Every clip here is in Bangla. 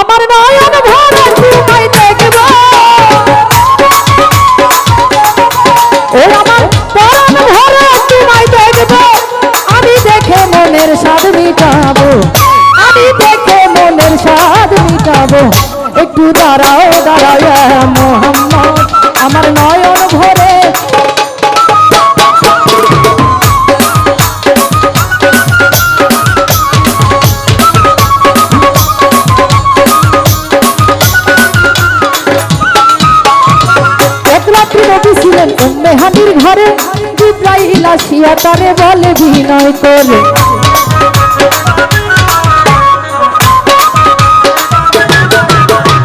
আমার নয়ন ভরে তোমায় দেখব। ও আমার প্রাণ ভরে তোমায় দেখব। আমি দেখে মনের স্বাদ মিটাবো। আমি দেখে মনের স্বাদ মিটাবো। একটু দাঁড়াও দাঁড়াও মোহাম্মদ আসিয়া তারে বলে বিনয় করে।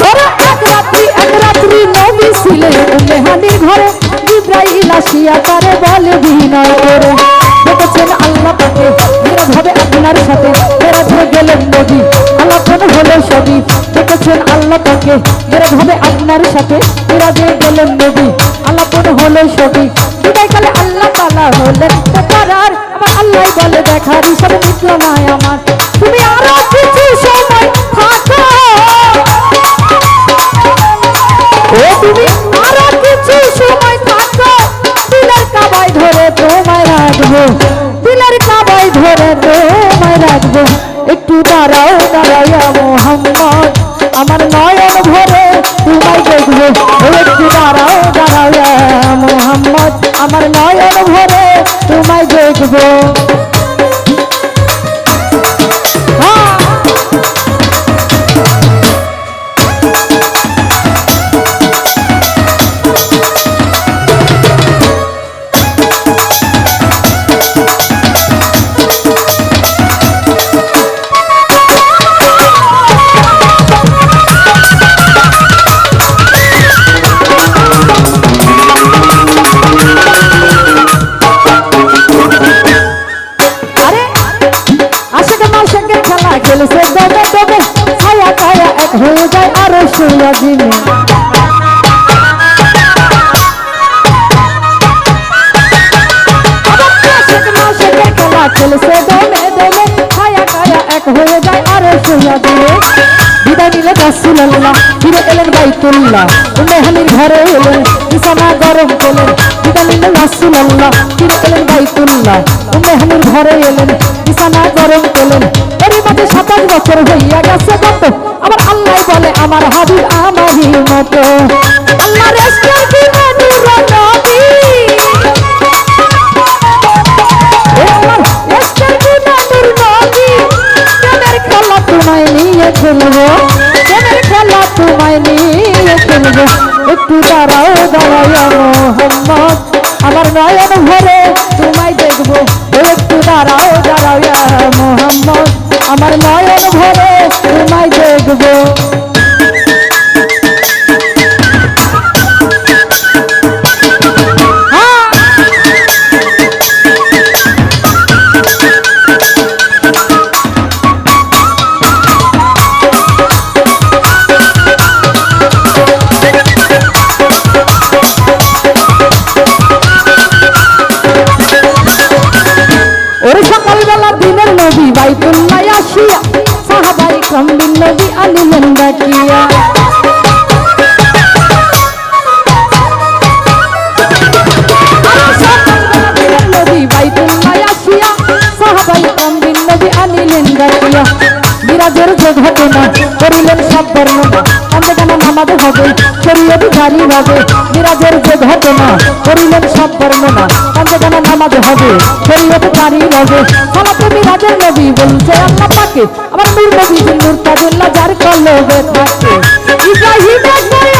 ওরে এক রাত্রি এক রাত্রি নবী ছিলেন উম্মে হানির ঘরে। জিব্রাইল আসিয়া তারে বলে বিনয় করে। দেখেছেন আল্লাহ আলাপন হলো সবই। হলো সবই। দেখার হিসাবে মিটল না আমার। তুমি আরও কিছু সময় থাকো। ও তুমি আরও কিছু সময় থাকো। দিলের কাবায় ধরে তোমায় রাখব। খেলছে দমে দমে ছায়া ছায়া এক হয়ে যায় আরও শুয়া দিনে খেলছে দমে দমে ছায়া ছায়া এক হয়ে যায় আরও শুয়া দিনে বিদায় নিলে রাসুল্লাহ ফিরে এলেন বাইতুল্লাহ। মেহানির ঘরে এলেন বিছানা গরম করলেন। বিদায় নিলে রাসুল্লাহ ফিরে এলেন বাইতুল্লাহ। মেহানির ঘরে এলেন বিছানা গরম করলেন। এরই বছর হইয়া গেছে কত? আমার আল্লাহ বলে, আমার হাবিব আমারই মতো। আল্লাহ তোমায় নিয়ে খেলব একটু দাঁড়াও, দাঁড়াইয়া মোহাম্মদ, আমার নয়ন ভরে তোমায় দেখব। একটু দাঁড়াও, দাঁড়াইয়া মোহাম্মদ, আমার হ্যাঁ ওরে সকালবেলা দিনের নবী বাইতুল্লাহ আসিয়া কমবিন নবী আনিলেন ডাকিয়া মিরাজের যে ঘটনা করিলেন সব বর্ণনা অন্ধকানা নামাজ হবে, শরীয়ত জারি হবে মিরাজের যে ঘটনা করিলেন সব বর্ণনা। নামাজ হবে শরীয়ত জারি হবে তুমি রাজের নবী বলছে, আল্লাহ পাকে। আমার নূর নবী নূর তাজুল্লাহ যার কলবে থাকে। ইব্রাহিম ইয়া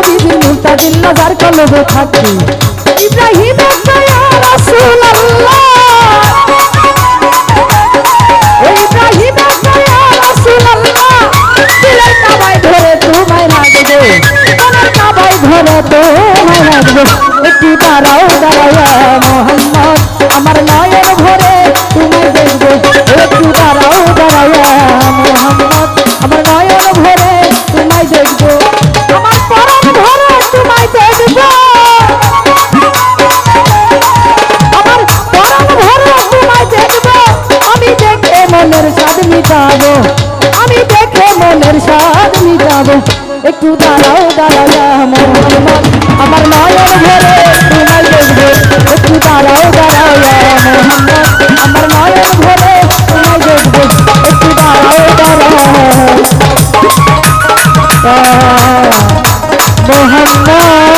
তোর নবী বিন কলবে থাকে ইব্রাহিম রাসূলুল্লাহ ইব্রাহিম রাসূলুল্লাহ দিলের কাবায় ধরে তোমায় লাগবে মনের কাবায় ধরে তোমায় লাগবে একটু দাঁড়াও দাঁড়াও দাঁড়াও দাঁড়াও মোহনমান আমার নয়ন ভরে তোমায় দেখব। একটু দাঁড়াও দাঁড়াও মোহনমান আমার নয়ন ভরে তোমায় দেখব। একটু দাঁড়াও দাঁড়াও মোহনমান